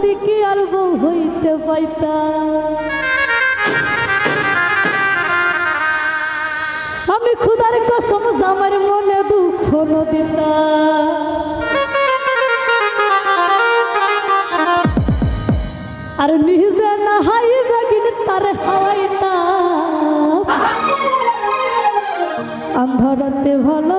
যদি কি আর বউ হইতে পাইতা। আমি খুদার কসম আমার মনে দুঃখ নদিতা। আর নিজে না হাই বেগিন তার হাওয়াইতা। আন্ধারাতে ভালো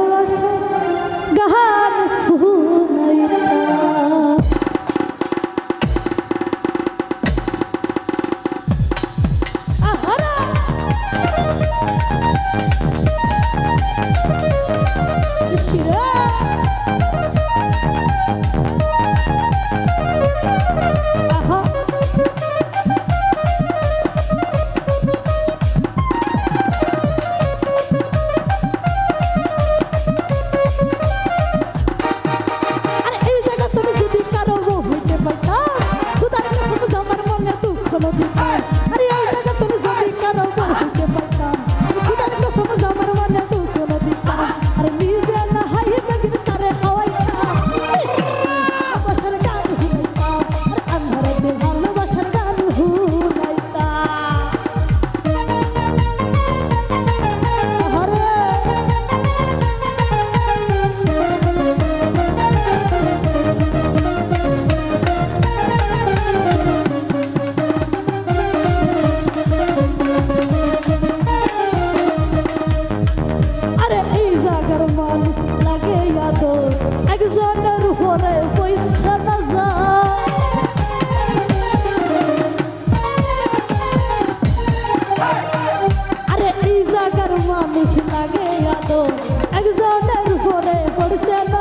একজনের উপরে পড়ছে না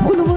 不能